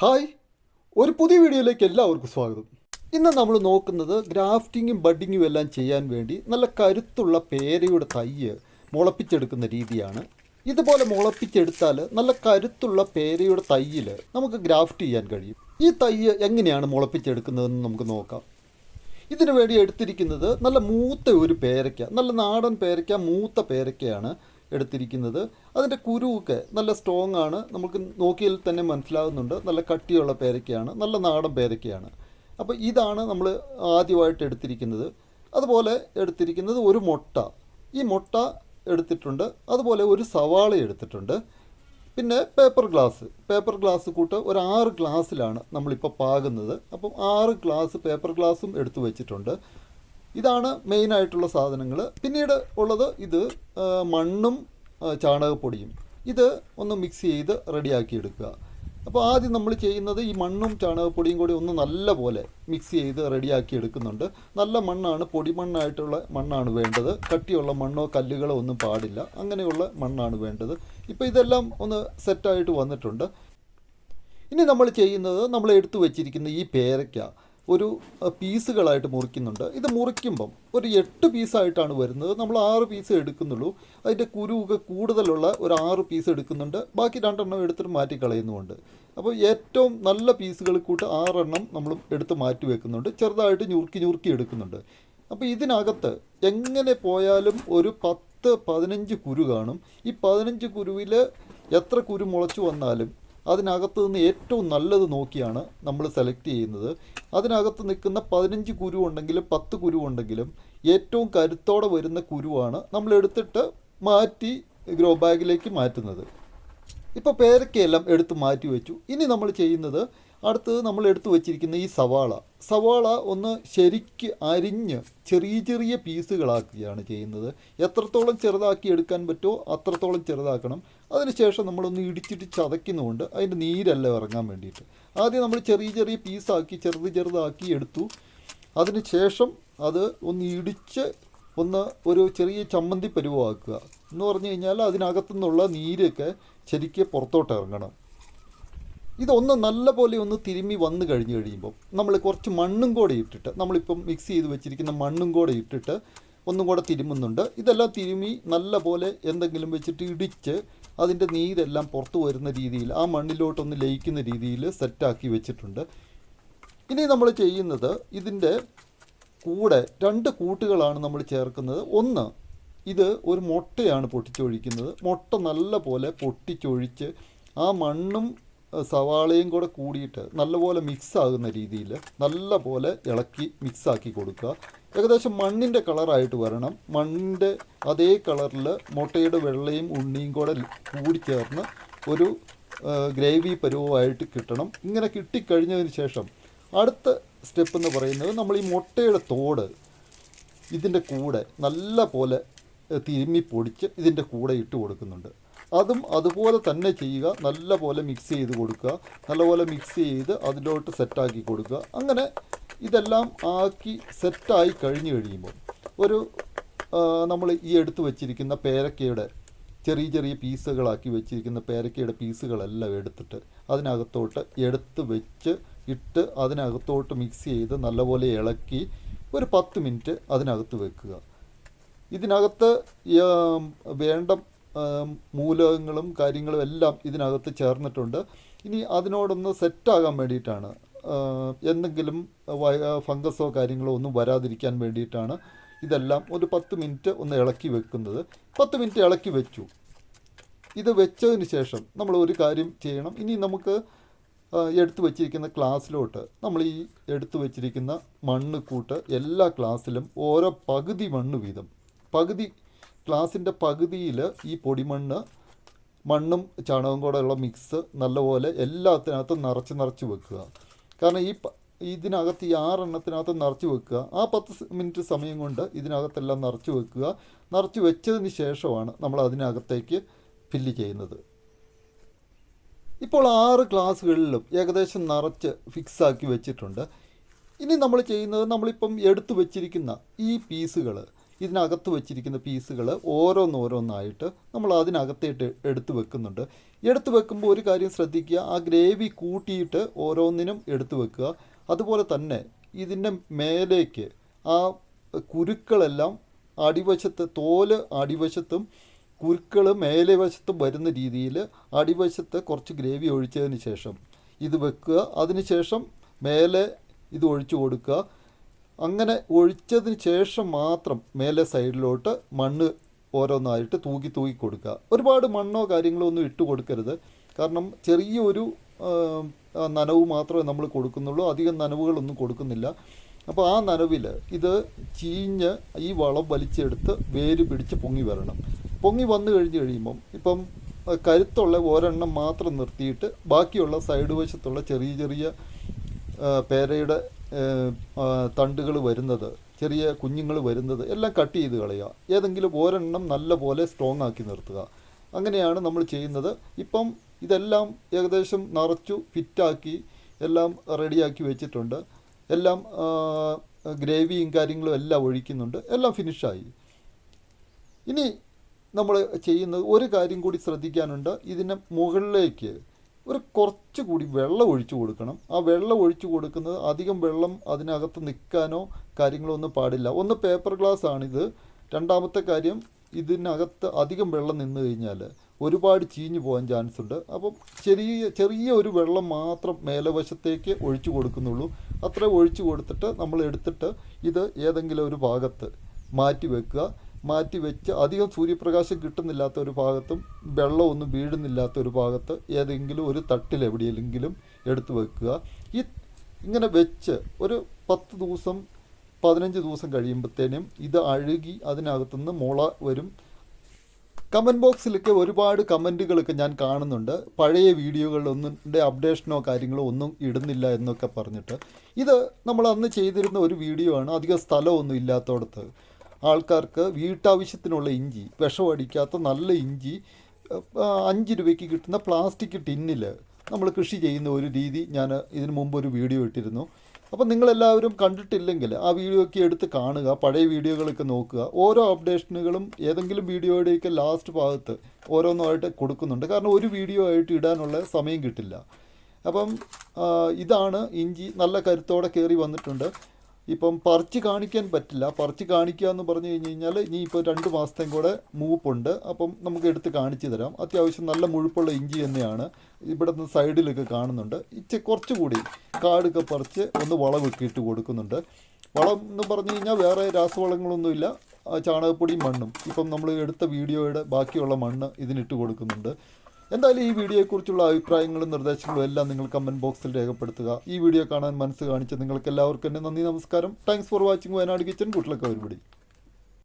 Hi ഒരു പുതിയ വീഡിയോയിലേക്ക് എല്ലാവർക്കും സ്വാഗതം. ഇന്ന് നമ്മൾ നോക്കുന്നത് ഗ്രാഫ്റ്റിങ്ങും ബഡിങ്ങും എല്ലാം ചെയ്യാൻ വേണ്ടി നല്ല കരുത്തുള്ള പേരയുടെ തയ്യ് മുളപ്പിച്ചെടുക്കുന്ന രീതിയാണ്. ഇതുപോലെ മുളപ്പിച്ചെടുത്താൽ നല്ല കരുത്തുള്ള പേരയുടെ തയ്യിൽ നമുക്ക് ഗ്രാഫ്റ്റ് ചെയ്യാൻ കഴിയും. ഈ തയ്യ് എങ്ങനെയാണ് മുളപ്പിച്ചെടുക്കുന്നതെന്ന് നമുക്ക് നോക്കാം. ഇതിനു വേണ്ടി എടുത്തിരിക്കുന്നത് നല്ല മൂത്ത ഒരു പേരയ്ക്ക നല്ല നാടൻ പേരയ്ക്ക മൂത്ത പേരയ്ക്കയാണ് എടുത്തിരിക്കുന്നത്. അതിന്റെ കുരുവൊക്കെ നല്ല സ്ട്രോങ് ആണ്. നമുക്ക് നോക്കിയാൽ തന്നെ മനസ്സിലാകുന്നുണ്ട് നല്ല കട്ടിയുള്ള പേരക്കയാണ് നല്ല നാടൻ പേരക്കയാണ് അപ്പോൾ ഇതാണ് നമ്മൾ ആദ്യമായിട്ട് എടുത്തിരിക്കുന്നത്. അതുപോലെ എടുത്തിരിക്കുന്നത് ഒരു മുട്ട. ഈ മുട്ട എടുത്തിട്ടുണ്ട്. അതുപോലെ ഒരു സവാള എടുത്തിട്ടുണ്ട്. പിന്നെ പേപ്പർ ഗ്ലാസ് പേപ്പർ ഗ്ലാസ് കൂട്ട് ഒരു ആറ് ഗ്ലാസ്സിലാണ് നമ്മളിപ്പോൾ പാകുന്നത്. അപ്പം ആറ് ഗ്ലാസ് പേപ്പർ ഗ്ലാസും എടുത്തു വെച്ചിട്ടുണ്ട്. ഇതാണ് മെയിൻ ആയിട്ടുള്ള സാധനങ്ങൾ പിന്നീട് ഉള്ളത് ഇത് മണ്ണും ചാണകപ്പൊടിയും. ഇത് ഒന്ന് മിക്സ് ചെയ്ത് റെഡിയാക്കി എടുക്കുക അപ്പോൾ ആദ്യം നമ്മൾ ചെയ്യുന്നത് ഈ മണ്ണും ചാണകപ്പൊടിയും കൂടി ഒന്ന് നല്ല പോലെ മിക്സ് ചെയ്ത് റെഡിയാക്കി എടുക്കുന്നുണ്ട് നല്ല മണ്ണാണ് പൊടിമണ്ണായിട്ടുള്ള മണ്ണാണ് വേണ്ടത്. കട്ടിയുള്ള മണ്ണോ കല്ലുകളോ ഒന്നും പാടില്ല. അങ്ങനെയുള്ള മണ്ണാണ് വേണ്ടത്. ഇപ്പോൾ ഇതെല്ലാം ഒന്ന് സെറ്റായിട്ട് വന്നിട്ടുണ്ട്. ഇനി നമ്മൾ ചെയ്യുന്നത് നമ്മൾ എടുത്തു വച്ചിരിക്കുന്ന ഈ പേരയ്ക്ക. ഒരു പീസുകളായിട്ട് മുറിക്കുന്നുണ്ട്. ഇത് മുറിക്കുമ്പം ഒരു എട്ട് പീസായിട്ടാണ് വരുന്നത്. നമ്മൾ ആറ് പീസ് എടുക്കുന്നുള്ളൂ. അതിന്റെ കുരുവൊക്കെ കൂടുതലുള്ള ഒരു ആറ് പീസ് എടുക്കുന്നുണ്ട്. ബാക്കി രണ്ടെണ്ണം എടുത്തിട്ട് മാറ്റി കളയുന്നുമുണ്ട് അപ്പോൾ ഏറ്റവും നല്ല പീസുകൾ കൂട്ട് ആറെണ്ണം നമ്മൾ എടുത്ത് മാറ്റി വെക്കുന്നുണ്ട്. ചെറുതായിട്ട് ഞുറുക്കി ഞുറുക്കി എടുക്കുന്നുണ്ട്. അപ്പോൾ ഇതിനകത്ത് എങ്ങനെ പോയാലും ഒരു പത്ത് പതിനഞ്ച് കുരു കാണും. ഈ പതിനഞ്ച് കുരുവിൽ എത്ര കുരു മുളച്ചു വന്നാലും അതിനകത്ത് നിന്ന് ഏറ്റവും നല്ലത് നോക്കിയാണ് നമ്മൾ സെലക്ട് ചെയ്യുന്നത്. അതിനകത്ത് നിൽക്കുന്ന പതിനഞ്ച് കുരു ഉണ്ടെങ്കിലും പത്ത് കുരു ഉണ്ടെങ്കിലും ഏറ്റവും കരുത്തോടെ വരുന്ന കുരുവാണ് നമ്മൾ എടുത്തിട്ട് മാറ്റി ഗ്രോ ബാഗിലേക്ക് മാറ്റുന്നത്. ഇപ്പോൾ പേരക്കയെല്ലാം എടുത്ത് മാറ്റി വെച്ചു ഇനി നമ്മൾ ചെയ്യുന്നത് അടുത്തത് നമ്മൾ എടുത്തു വച്ചിരിക്കുന്ന ഈ സവാള. സവാള ഒന്ന് ശരിക്ക് അരിഞ്ഞ് ചെറിയ ചെറിയ പീസുകളാക്കുകയാണ് ചെയ്യുന്നത്. എത്രത്തോളം ചെറുതാക്കി എടുക്കാൻ പറ്റുമോ അത്രത്തോളം ചെറുതാക്കണം. അതിനുശേഷം നമ്മളൊന്ന് ഇടിച്ചിട്ട് ചതയ്ക്കുന്നതുകൊണ്ട് അതിന്റെ നീരെല്ലാം ഇറങ്ങാൻ വേണ്ടിയിട്ട്. ആദ്യം നമ്മൾ ചെറിയ ചെറിയ പീസാക്കി ചെറുത് ചെറുതാക്കി എടുത്തു. അതിനുശേഷം അത് ഒന്ന് ഇടിച്ച് ഒന്ന് ഒരു ചെറിയ ചമ്മന്തി പരുവമാക്കുക. എന്ന് പറഞ്ഞു കഴിഞ്ഞാൽ അതിനകത്തു നിന്നുള്ള നീരൊക്കെ ശരിക്ക് പുറത്തോട്ട് ഇറങ്ങണം. ഇതൊന്ന് നല്ല പോലെ ഒന്ന് തിരുമ്മി വന്നു കഴിഞ്ഞ് കഴിയുമ്പോൾ നമ്മൾ കുറച്ച് മണ്ണും കൂടെ ഇട്ടിട്ട് നമ്മളിപ്പം മിക്സ് ചെയ്ത് വെച്ചിരിക്കുന്ന മണ്ണും കൂടെ ഇട്ടിട്ട് ഒന്നും കൂടെ തിരുമുന്നുണ്ട് ഇതെല്ലാം തിരുമ്മി നല്ല പോലെ എന്തെങ്കിലും വെച്ചിട്ട് ഇടിച്ച് അതിന്റെ നീരെല്ലാം പുറത്തു വരുന്ന രീതിയിൽ ആ മണ്ണിലോട്ടൊന്ന് ലയിക്കുന്ന രീതിയിൽ സെറ്റാക്കി വെച്ചിട്ടുണ്ട്. ഇനി നമ്മൾ ചെയ്യുന്നത് ഇതിന്റെ കൂടെ രണ്ട് കൂട്ടുകളാണ് നമ്മൾ ചേർക്കുന്നത്. ഒന്ന് ഇത് ഒരു മുട്ടയാണ് പൊട്ടിച്ചൊഴിക്കുന്നത്. മുട്ട നല്ല പോലെ പൊട്ടിച്ചൊഴിച്ച് ആ മണ്ണും സവാളയും കൂടെ കൂടിയിട്ട് നല്ലപോലെ മിക്സ് ആകുന്ന രീതിയിൽ നല്ലപോലെ ഇളക്കി മിക്സാക്കി കൊടുക്കുക. ഏകദേശം മണ്ണിന്റെ കളറായിട്ട് വരണം. മണ്ണിന്റെ അതേ കളറിൽ മുട്ടയുടെ വെള്ളയും ഉണ്ണിയും കൂടെ കൂടി ചേർന്ന് ഒരു ഗ്രേവി പരുവമായിട്ട് കിട്ടണം. ഇങ്ങനെ കിട്ടിക്കഴിഞ്ഞതിന് ശേഷം അടുത്ത സ്റ്റെപ്പ് എന്ന് പറയുന്നത് നമ്മൾ ഈ മുട്ടയുടെ തോട് ഇതിന്റെ കൂടെ നല്ല പോലെ തിരുമ്മി പൊടിച്ച് ഇതിന്റെ കൂടെ ഇട്ട് കൊടുക്കുന്നുണ്ട്. അതും അതുപോലെ തന്നെ ചെയ്യുക നല്ലപോലെ മിക്സ് ചെയ്ത് കൊടുക്കുക നല്ലപോലെ മിക്സ് ചെയ്ത് അതിലോട്ട് സെറ്റാക്കി കൊടുക്കുക. അങ്ങനെ ഇതെല്ലാം ആക്കി സെറ്റായി കഴിഞ്ഞ് കഴിയുമ്പോൾ ഒരു നമ്മൾ ഈ എടുത്തു വച്ചിരിക്കുന്ന പേരക്കയുടെ ചെറിയ ചെറിയ പീസുകളാക്കി വെച്ചിരിക്കുന്ന പേരക്കയുടെ പീസുകളെല്ലാം എടുത്തിട്ട് അതിനകത്തോട്ട് എടുത്ത് വെച്ച് ഇട്ട് അതിനകത്തോട്ട് മിക്സ് ചെയ്ത് നല്ലപോലെ ഇളക്കി ഒരു പത്ത് മിനിറ്റ് അതിനകത്ത് വെക്കുക. ഇതിനകത്ത് വേണ്ട മൂലകങ്ങളും കാര്യങ്ങളും എല്ലാം ഇതിനകത്ത് ചേർന്നിട്ടുണ്ട്. ഇനി അതിനോടൊന്ന് സെറ്റാകാൻ വേണ്ടിയിട്ടാണ്. എന്തെങ്കിലും ഫംഗസോ കാര്യങ്ങളോ ഒന്നും വരാതിരിക്കാൻ വേണ്ടിയിട്ടാണ് ഇതെല്ലാം ഒരു പത്ത് മിനിറ്റ് ഒന്ന് ഇളക്കി വെക്കുന്നത്. പത്ത് മിനിറ്റ് ഇളക്കി വെച്ചു. ഇത് വെച്ചതിന് ശേഷം നമ്മൾ ഒരു കാര്യം ചെയ്യണം. ഇനി നമുക്ക് എടുത്തു വച്ചിരിക്കുന്ന ക്ലാസ്സിലോട്ട് നമ്മൾ ഈ എടുത്തു വച്ചിരിക്കുന്ന മണ്ണ് കൂട്ട് എല്ലാ ക്ലാസ്സിലും ഓരോ പകുതി മണ്ണ് വീതം. പകുതി ക്ലാസ്സിന്റെ പകുതിയിൽ ഈ പൊടിമണ്ണ് മണ്ണും ചാണകവും കൂടെ ഉള്ള മിക്സ് നല്ലപോലെ എല്ലാത്തിനകത്തും നിറച്ച് നിറച്ച് വെക്കുക. കാരണം ഈ ഇതിനകത്ത് ഈ ആറെണ്ണത്തിനകത്ത് നിറച്ച് വെക്കുക. ആ പത്ത് മിനിറ്റ് സമയം കൊണ്ട് ഇതിനകത്തെല്ലാം നിറച്ച് വെക്കുക. നിറച്ച് വെച്ചതിന് ശേഷമാണ് നമ്മൾ അതിനകത്തേക്ക് ഫില്ല് ചെയ്യുന്നത്. ഇപ്പോൾ ആറ് ക്ലാസ്സുകളിലും ഏകദേശം നിറച്ച് ഫിക്സാക്കി വെച്ചിട്ടുണ്ട്. ഇനി നമ്മൾ ചെയ്യുന്നത് നമ്മളിപ്പം എടുത്തു വെച്ചിരിക്കുന്ന ഈ പീസുകൾ ഇതിനകത്ത് വെച്ചിരിക്കുന്ന പീസുകൾ ഓരോന്നോരോന്നായിട്ട് നമ്മൾ അതിനകത്തേട്ട് എടുത്തു വെക്കുന്നുണ്ട്. എടുത്തു വെക്കുമ്പോൾ ഒരു കാര്യം ശ്രദ്ധിക്കുക ആ ഗ്രേവി കൂട്ടിയിട്ട് ഓരോന്നിനും എടുത്തു വെക്കുക. അതുപോലെ തന്നെ ഇതിന്റെ മേലേക്ക് ആ കുരുക്കളെല്ലാം അടിവശത്ത് തോൽ അടിവശത്തും കുരുക്കൾ മേലെ വശത്തും വരുന്ന രീതിയിൽ അടിവശത്ത് കുറച്ച് ഗ്രേവി ഒഴിച്ചതിന് ശേഷം ഇത് വെക്കുക. അതിനുശേഷം മേലെ ഇത് ഒഴിച്ചു കൊടുക്കുക. അങ്ങനെ ഒഴിച്ചതിന് ശേഷം മാത്രം മേലെ സൈഡിലോട്ട് മണ്ണ് ഓരോന്നായിട്ട് തൂക്കി തൂക്കി കൊടുക്കുക. ഒരുപാട് മണ്ണോ കാര്യങ്ങളോ ഒന്നും ഇട്ട് കൊടുക്കരുത്. കാരണം ചെറിയൊരു നനവ് മാത്രമേ നമ്മൾ കൊടുക്കുന്നുള്ളൂ. അധികം നനവുകളൊന്നും കൊടുക്കുന്നില്ല. അപ്പോൾ ആ നനവിൽ ഇത് ചീഞ്ഞ് ഈ വളം വലിച്ചെടുത്ത് വേര് പിടിച്ച് പൊങ്ങി വരണം. പൊങ്ങി വന്നു കഴിഞ്ഞ് കഴിയുമ്പം ഇപ്പം കരുത്തുള്ള ഒരെണ്ണം മാത്രം നിർത്തിയിട്ട് ബാക്കിയുള്ള സൈഡ് വശത്തുള്ള ചെറിയ ചെറിയ പേരയുടെ തണ്ടുകൾ വരുന്നത് ചെറിയ കുഞ്ഞുങ്ങൾ വരുന്നത് എല്ലാം കട്ട് ചെയ്ത് കളയുക. ഏതെങ്കിലും ഒരെണ്ണം നല്ല പോലെ സ്ട്രോങ് ആക്കി നിർത്തുക. അങ്ങനെയാണ് നമ്മൾ ചെയ്യുന്നത്. ഇപ്പം ഇതെല്ലാം ഏകദേശം നിറച്ചു ഫിറ്റാക്കി എല്ലാം റെഡിയാക്കി വെച്ചിട്ടുണ്ട്. എല്ലാം ഗ്രേവിയും കാര്യങ്ങളും എല്ലാം ഒഴിക്കുന്നുണ്ട്. എല്ലാം ഫിനിഷായി ഇനി നമ്മൾ ചെയ്യുന്നത് ഒരു കാര്യം കൂടി ശ്രദ്ധിക്കാനുണ്ട്. ഇതിന്റെ മുകളിലേക്ക് ഒരു കുറച്ച് കൂടി വെള്ളം ഒഴിച്ചു കൊടുക്കണം. ആ വെള്ളം ഒഴിച്ചു കൊടുക്കുന്നത് അധികം വെള്ളം അതിനകത്ത് നിൽക്കാനോ കാര്യങ്ങളോ ഒന്നും പാടില്ല. ഒന്ന് പേപ്പർ ഗ്ലാസ് ആണിത്. രണ്ടാമത്തെ കാര്യം ഇതിനകത്ത് അധികം വെള്ളം നിന്ന് കഴിഞ്ഞാൽ ഒരുപാട് ചീഞ്ഞു പോകാൻ ചാൻസ് ഉണ്ട്. അപ്പം ചെറിയ ചെറിയ ഒരു വെള്ളം മാത്രം മേലവശത്തേക്ക് ഒഴിച്ചു കൊടുക്കുന്നുള്ളൂ. അത്ര ഒഴിച്ചു കൊടുത്തിട്ട് നമ്മൾ എടുത്തിട്ട് ഇത് ഏതെങ്കിലും ഒരു ഭാഗത്ത് മാറ്റി വെക്കുക. മാറ്റി വെച്ച് അധികം സൂര്യപ്രകാശം കിട്ടുന്നില്ലാത്ത ഒരു ഭാഗത്തും വെള്ളമൊന്നും വീഴുന്നില്ലാത്ത ഒരു ഭാഗത്ത് ഏതെങ്കിലും ഒരു തട്ടിൽ എവിടെയെങ്കിലും എടുത്തു വെക്കുക. ഈ ഇങ്ങനെ വെച്ച് ഒരു പത്ത് ദിവസം പതിനഞ്ച് ദിവസം കഴിയുമ്പോഴത്തേനും ഇത് അഴുകി അതിനകത്തുനിന്ന് മുള വരും. കമന്റ് ബോക്സിലൊക്കെ ഒരുപാട് കമന്റുകളൊക്കെ ഞാൻ കാണുന്നുണ്ട്. പഴയ വീഡിയോകളിലൊന്നും അപ്ഡേഷനോ കാര്യങ്ങളോ ഒന്നും ഇടുന്നില്ല എന്നൊക്കെ പറഞ്ഞിട്ട്. ഇത് നമ്മൾ അന്ന് ചെയ്തിരുന്ന ഒരു വീഡിയോ ആണ്. അധികം സ്ഥലമൊന്നും ഇല്ലാത്തടത്ത്. ആൾക്കാർക്ക് വീട്ടാവശ്യത്തിനുള്ള ഇഞ്ചി വിഷമടിക്കാത്ത നല്ല ഇഞ്ചി അഞ്ച് രൂപയ്ക്ക് കിട്ടുന്ന പ്ലാസ്റ്റിക് ടിന്നിൽ നമ്മൾ കൃഷി ചെയ്യുന്ന ഒരു രീതി ഞാൻ ഇതിനു മുമ്പ് ഒരു വീഡിയോ ഇട്ടിരുന്നു. അപ്പം നിങ്ങളെല്ലാവരും കണ്ടിട്ടില്ലെങ്കിൽ ആ വീഡിയോയൊക്കെ എടുത്ത് കാണുക പഴയ വീഡിയോകളൊക്കെ നോക്കുക. ഓരോ അപ്ഡേഷനുകളും ഏതെങ്കിലും വീഡിയോയുടെയൊക്കെ ലാസ്റ്റ് ഭാഗത്ത് ഓരോന്നായിട്ട് കൊടുക്കുന്നുണ്ട്. കാരണം ഒരു വീഡിയോ ആയിട്ട് ഇടാനുള്ള സമയം കിട്ടില്ല. അപ്പം ഇതാണ് ഇഞ്ചി നല്ല കരുത്തോടെ കയറി വന്നിട്ടുണ്ട്. ഇപ്പം പറിച്ച് കാണിക്കാൻ പറ്റില്ല. പറിച്ച് കാണിക്കുക എന്ന് പറഞ്ഞു കഴിഞ്ഞ് കഴിഞ്ഞാൽ ഇനി ഇപ്പോൾ രണ്ട് മാസത്തേയും കൂടെ മൂപ്പുണ്ട്. അപ്പം നമുക്ക് എടുത്ത് കാണിച്ചു തരാം. അത്യാവശ്യം നല്ല മുഴുപ്പുള്ള ഇഞ്ചി തന്നെയാണ് ഇവിടെ നിന്ന് സൈഡിലൊക്കെ കാണുന്നുണ്ട്. ഇച്ചിരി കുറച്ചുകൂടി കാടൊക്കെ പറിച്ച് ഒന്ന് വളമൊക്കെ ഇട്ട് കൊടുക്കുന്നുണ്ട്. വളം എന്ന് പറഞ്ഞു കഴിഞ്ഞാൽ വേറെ രാസവളങ്ങളൊന്നുമില്ല. ചാണകപ്പൊടിയും മണ്ണും. ഇപ്പം നമ്മൾ എടുത്ത വീഡിയോയുടെ ബാക്കിയുള്ള മണ്ണ് ഇതിനിട്ട് കൊടുക്കുന്നുണ്ട്. എന്തായാലും ഈ വീഡിയോയെക്കുറിച്ചുള്ള അഭിപ്രായങ്ങളും നിർദ്ദേശങ്ങളും എല്ലാം നിങ്ങൾ കമന്റ് ബോക്സിൽ രേഖപ്പെടുത്തുക. ഈ വീഡിയോ കാണാൻ മനസ്സ് കാണിച്ച നിങ്ങൾക്ക് എല്ലാവർക്കും തന്നെ നന്ദി നമസ്കാരം. Thanks for watching Wayanad kitchen കുട്ടിലൊക്കെ ഒരുപടി.